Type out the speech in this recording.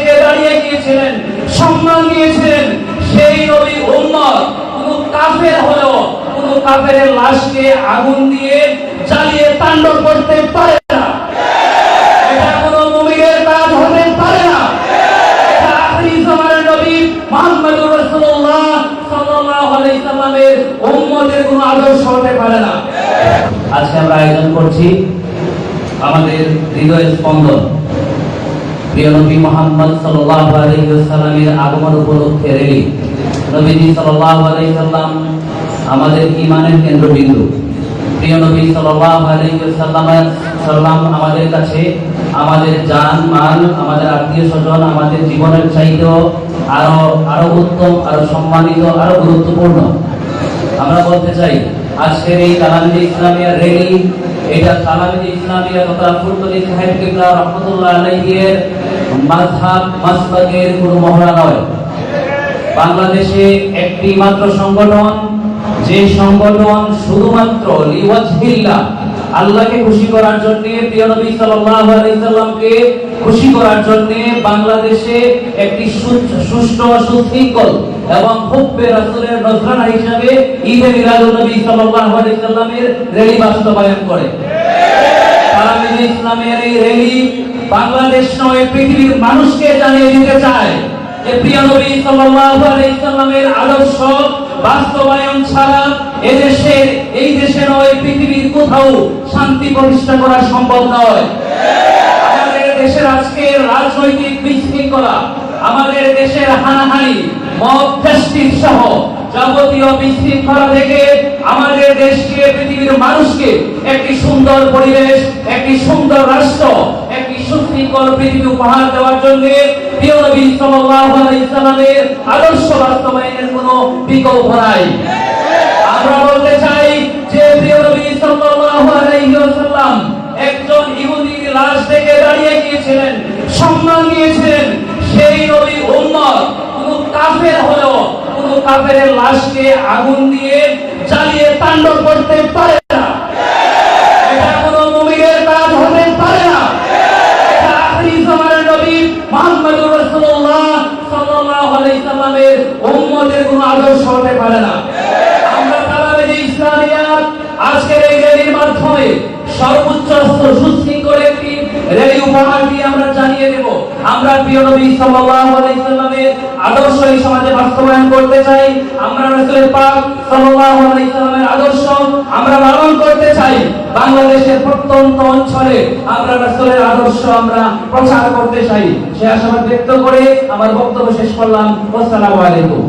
থেকে দাঁড়িয়ে গিয়েছিলেন, সম্মান দিয়েছিলেন সেই নবী উম্মত। কোনো কাফের হলো কোনো কাফের লাশকে আগুন দিয়ে জ্বালিয়ে তাণ্ডব করতে পারে না। এটা কোনো মুমিনের কাজ হতে পারে না। এটা নবী রাসূলুল্লাহ সাল্লাল্লাহু আলাইহি সাল্লামের উম্মতের কোনো আদর্শ হতে পারে না। আজকে আমরা আয়োজন করছি আমাদের হৃদয় স্পন্দন। আমাদের ঈমানের কেন্দ্রবিন্দু। প্রিয় নবী সাল্লাল্লাহু সাল্লাম আমাদের কাছে আমাদের জান, মাল, আমাদের আত্মীয় স্বজন, আমাদের জীবনের চাইতেও আরও আরও উত্তম, আরও সম্মানিত, আরও গুরুত্বপূর্ণ। আমরা বলতে চাই, আজকের এই কালামে ইসলামিয়া রেলি এটা কালামে ইসলামিয়া তথা ফুলতলি সাহেব কিবলা রহমতুল্লাহ আলাইহির মাযহাব মাসলাকের কোনো মহড়া নয়। বাংলাদেশে একটি মাত্র সংগঠন, যে সংগঠন শুধুমাত্র লিওয়াজহিল্লাহ আল্লাহকে খুশি করার জন্য, প্রিয় সাল্লামকে খুশি করার জন্য বাংলাদেশে একটি সুষ্ঠু সুশৃঙ্খল এবং হুব্বে রাসূলের নজরানা হিসাবে ঈদে মিলাদুন নবী সাল্লাল্লাহু আলাইহি র্যালি বাস্তবায়ন করে। তারাবিদ ইসলামের এই রেলি বাংলাদেশ নয়, পৃথিবীর মানুষকে জানিয়ে দিতে চায় যে প্রিয় নবী সাল্লাল্লাহু আলাইহি সাল্লামের আদর্শ বাস্তবায়ন ছাড়া এদেশে এই দেশে নয়, পৃথিবীর কোথাও শান্তি প্রতিষ্ঠা করা সম্ভব নয়। আমাদের দেশের আজকে রাজনৈতিক বিশৃঙ্খলা আমাদের দেশের হানাহানি, মব জাস্টিস সহ যাবতীয় বিশৃঙ্খলা থেকে আমাদের দেশকে, পৃথিবীর মানুষকে একটি সুন্দর পরিবেশ, একটি সুন্দর রাষ্ট্র, একটি সুশৃঙ্খল পৃথিবী উপহার দেওয়ার জন্য প্রিয় নবী সাল্লাল্লাহু আলাইহি সাল্লামের আদর্শ বাস্তবায়নের কোনো বিকল্প নাই। আমরা বলতে চাই যে প্রিয় নবী সাল্লাল্লাহু আলাইহি ওয়াসাল্লাম একজন ইহুদির লাশ থেকে দাঁড়িয়ে গিয়েছিলেন, সম্মান দিয়েছিলেন। কোন লাশকে আগুন দিয়ে জ্বালিয়ে তাণ্ডব করতে পারে না। এটা কোন মুমিনের কাজ হতে পারে না। নবী মুহাম্মদুর রাসূলুল্লাহ সাল্লাল্লাহু আলাইহি সাল্লামের উম্মতের কোনো আদর্শ হতে পারে না। আমরা তালাবেদ ইসলামিয়া আজকের এই র্যালির মাধ্যমে সর্বোচ্চ সুশৃঙ্খল একটি র্যালি উপহার দিয়ে আমরা প্রিয় নবী সাল্লাল্লাহু আলাইহি সাল্লামের আদর্শ এই সমাজে বাস্তবায়ন করতে চাই, আমরা রাসূলের পাক সাল্লাল্লাহু আলাইহি সাল্লামের আদর্শ আমরা পালন করতে চাই, বাংলাদেশের প্রত্যন্ত অঞ্চলে আমরা রাসূলের আদর্শ আমরা প্রচার করতে চাই। সে আশাবাদ ব্যক্ত করে আমার বক্তব্য শেষ করলাম। আসসালামু আলাইকুম।